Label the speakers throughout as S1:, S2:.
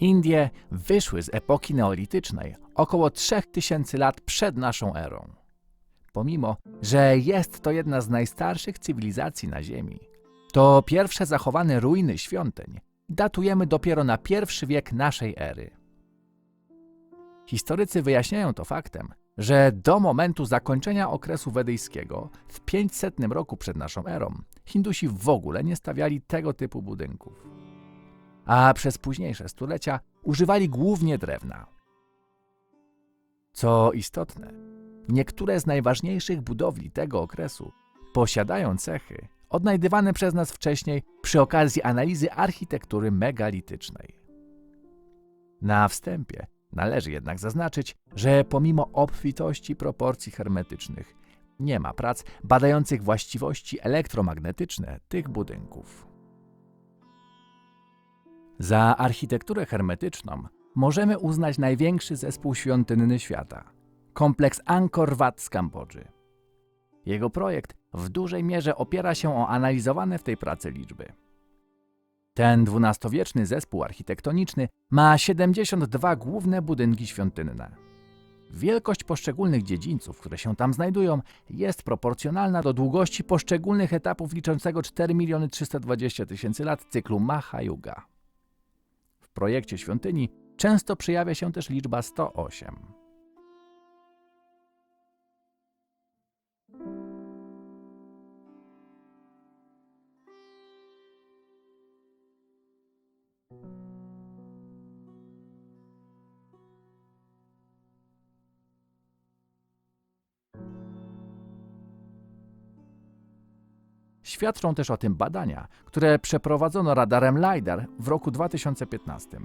S1: Indie wyszły z epoki neolitycznej około 3000 lat przed naszą erą. Pomimo, że jest to jedna z najstarszych cywilizacji na Ziemi, to pierwsze zachowane ruiny świątyń datujemy dopiero na pierwszy wiek naszej ery. Historycy wyjaśniają to faktem, że do momentu zakończenia okresu wedyjskiego w 500 roku przed naszą erą Hindusi w ogóle nie stawiali tego typu budynków. A przez późniejsze stulecia używali głównie drewna. Co istotne, niektóre z najważniejszych budowli tego okresu posiadają cechy odnajdywane przez nas wcześniej przy okazji analizy architektury megalitycznej. Na wstępie należy jednak zaznaczyć, że pomimo obfitości proporcji hermetycznych nie ma prac badających właściwości elektromagnetyczne tych budynków. Za architekturę hermetyczną możemy uznać największy zespół świątynny świata kompleks Angkor Wat z Kambodży. Jego projekt w dużej mierze opiera się o analizowane w tej pracy liczby. Ten dwunastowieczny zespół architektoniczny ma 72 główne budynki świątynne. Wielkość poszczególnych dziedzińców, które się tam znajdują, jest proporcjonalna do długości poszczególnych etapów liczącego 4 320 tysięcy lat cyklu Maha Yuga. Projekcie świątyni często przejawia się też liczba 108. Świadczą też o tym badania, które przeprowadzono radarem LiDAR w roku 2015.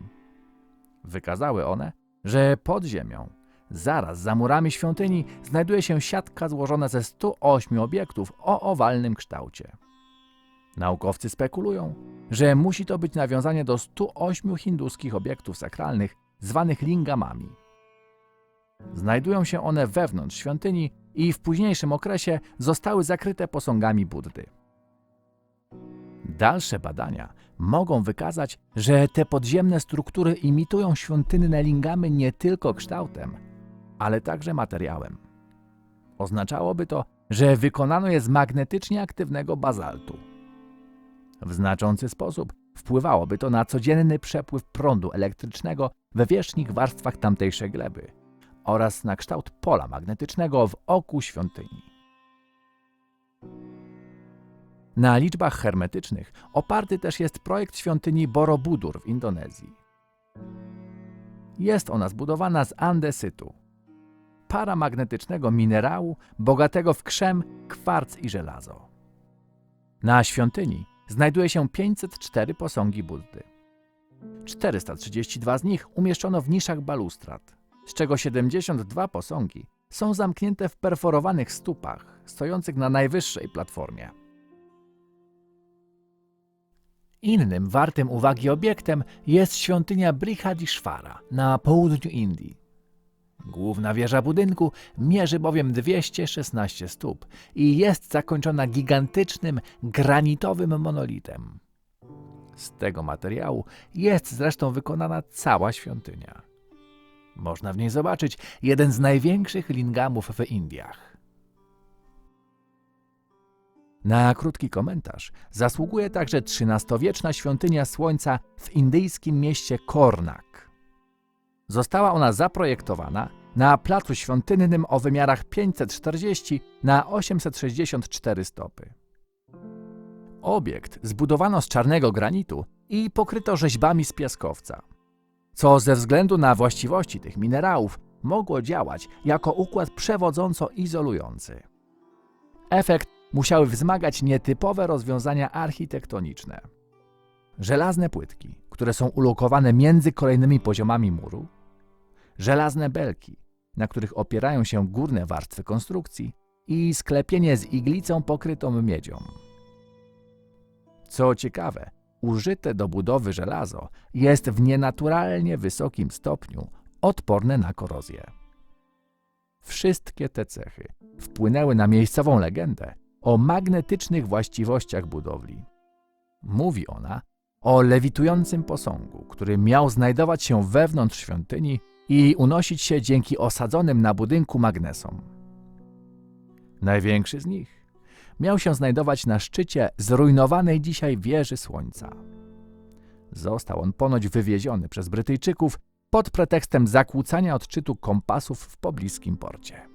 S1: Wykazały one, że pod ziemią, zaraz za murami świątyni, znajduje się siatka złożona ze 108 obiektów o owalnym kształcie. Naukowcy spekulują, że musi to być nawiązanie do 108 hinduskich obiektów sakralnych zwanych lingamami. Znajdują się one wewnątrz świątyni i w późniejszym okresie zostały zakryte posągami Buddy. Dalsze badania mogą wykazać, że te podziemne struktury imitują świątynne lingamy nie tylko kształtem, ale także materiałem. Oznaczałoby to, że wykonano je z magnetycznie aktywnego bazaltu. W znaczący sposób wpływałoby to na codzienny przepływ prądu elektrycznego we wierzchnich warstwach tamtejszej gleby oraz na kształt pola magnetycznego w oku świątyni. Na liczbach hermetycznych oparty też jest projekt świątyni Borobudur w Indonezji. Jest ona zbudowana z andesytu, paramagnetycznego minerału bogatego w krzem, kwarc i żelazo. Na świątyni znajduje się 504 posągi Buddy. 432 z nich umieszczono w niszach balustrad, z czego 72 posągi są zamknięte w perforowanych stupach stojących na najwyższej platformie. Innym wartym uwagi obiektem jest świątynia Brihadishvara na południu Indii. Główna wieża budynku mierzy bowiem 216 stóp i jest zakończona gigantycznym, granitowym monolitem. Z tego materiału jest zresztą wykonana cała świątynia. Można w niej zobaczyć jeden z największych lingamów w Indiach. Na krótki komentarz zasługuje także XIII-wieczna świątynia Słońca w indyjskim mieście Kornak. Została ona zaprojektowana na placu świątynnym o wymiarach 540 na 864 stopy. Obiekt zbudowano z czarnego granitu i pokryto rzeźbami z piaskowca, co ze względu na właściwości tych minerałów mogło działać jako układ przewodząco-izolujący. Efekt musiały wzmagać nietypowe rozwiązania architektoniczne. Żelazne płytki, które są ulokowane między kolejnymi poziomami muru, żelazne belki, na których opierają się górne warstwy konstrukcji i sklepienie z iglicą pokrytą miedzią. Co ciekawe, użyte do budowy żelazo jest w nienaturalnie wysokim stopniu odporne na korozję. Wszystkie te cechy wpłynęły na miejscową legendę o magnetycznych właściwościach budowli. Mówi ona o lewitującym posągu, który miał znajdować się wewnątrz świątyni i unosić się dzięki osadzonym na budynku magnesom. Największy z nich miał się znajdować na szczycie zrujnowanej dzisiaj wieży słońca. Został on ponoć wywieziony przez Brytyjczyków pod pretekstem zakłócania odczytu kompasów w pobliskim porcie.